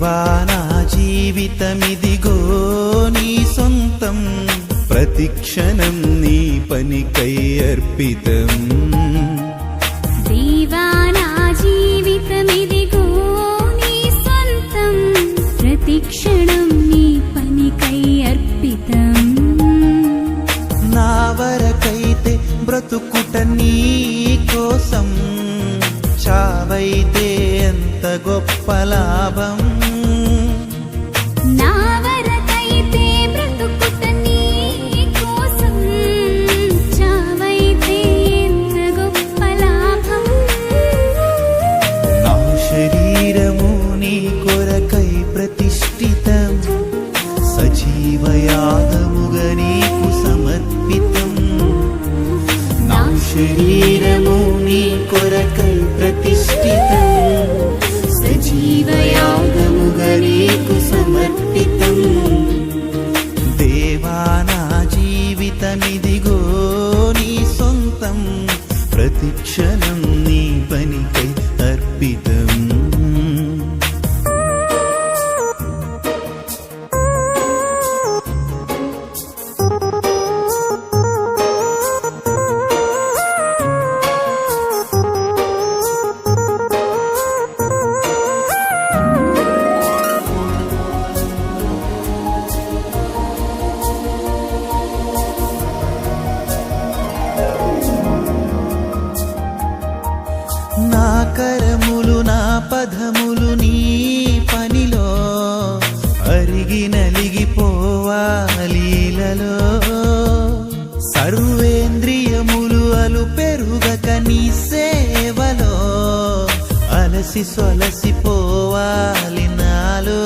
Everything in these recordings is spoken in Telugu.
దేవా నా జీవితమిదిగో నీ సొంతం. ప్రతిక్షణం నీ పనికై అర్పితం. దేవా నా జీవితమిదిగో నీ సొంతం. ప్రతిక్షణం నీ పదములు నీ పనిలో అరిగి నలిగిపోవాలీలలో సర్వేంద్రియములు అలు పెరుగక నీ సేవలో అలసి సొలసిపోవాలి నాలో.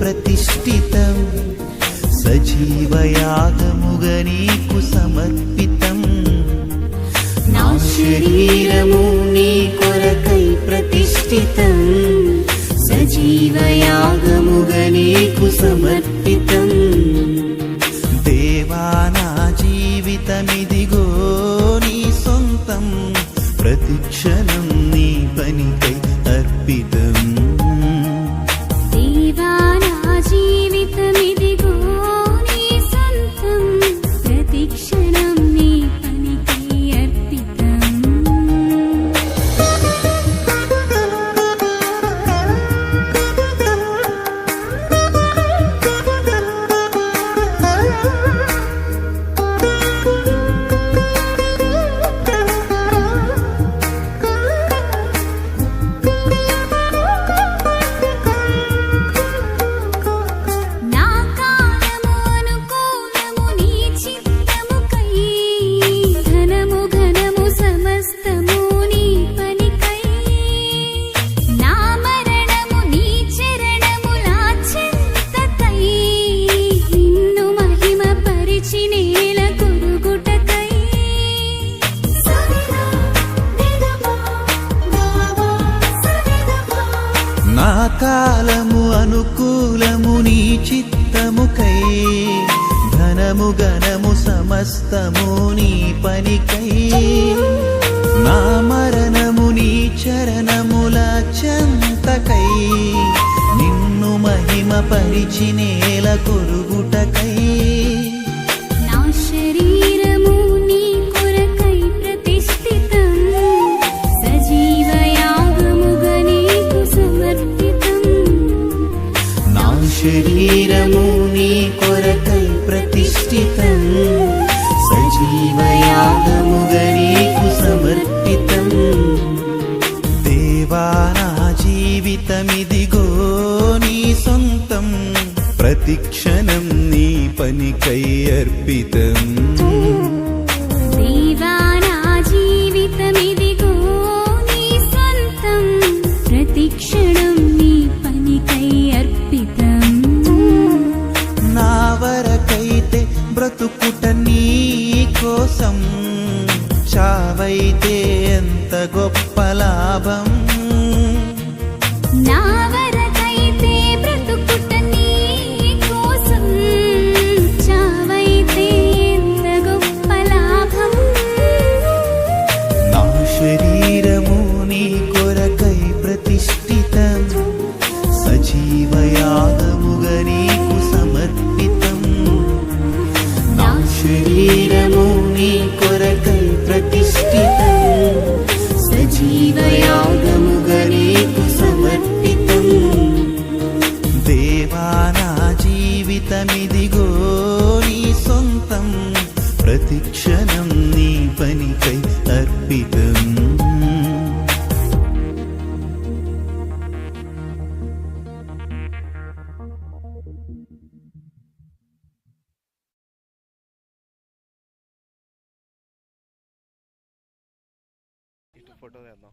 కొరకై ప్రతిష్ఠితం సజీవయాగముగా నీకు సమర్పితం నా శరీరము నీ కొరకై ప్రతిష్ఠితం సజీవయాగముగా నీకు సమర్పితం దేవా నా జీవితమిదిగో నీ సొంతం ప్రతిక్షణం నీ పనికై అర్పితం సమస్తము నీ పనికై. నా మరణము నీ చరణముల చంతకై. నిన్ను మహిమ పరిచి నేల కొరుగుటకై. నా శరీరము నీ కొరకై ప్రతిష్ఠితం సజీవయాగముగా నీకు సమర్పితం. నా శరీరము దేవా నా జీవితమిదిగో నీ సొంతం. ప్రతిక్షణం నీ పనికై అర్పితం. జీవితమిదిగో నీ ప్రతిక్షణం నీ పనికై అర్పితం. బ్రతుకుట నీ కోసం చావైతే ఎంత గొప్ప లాభం? నా వరకైతే బ్రతుకుట నీ కోసం చావైతే ఎంత గొప్ప లాభం? నా శరీరము నీ కొరకై ప్రతిష్ఠితం సజీవయాగముగా నీకు సమర్పితం. నా శరీరము జీవితమిదిగో నీ సొంతం. ప్రతిక్షణం నీ పనికై అర్పితం. ఫోటో తీద్దాం.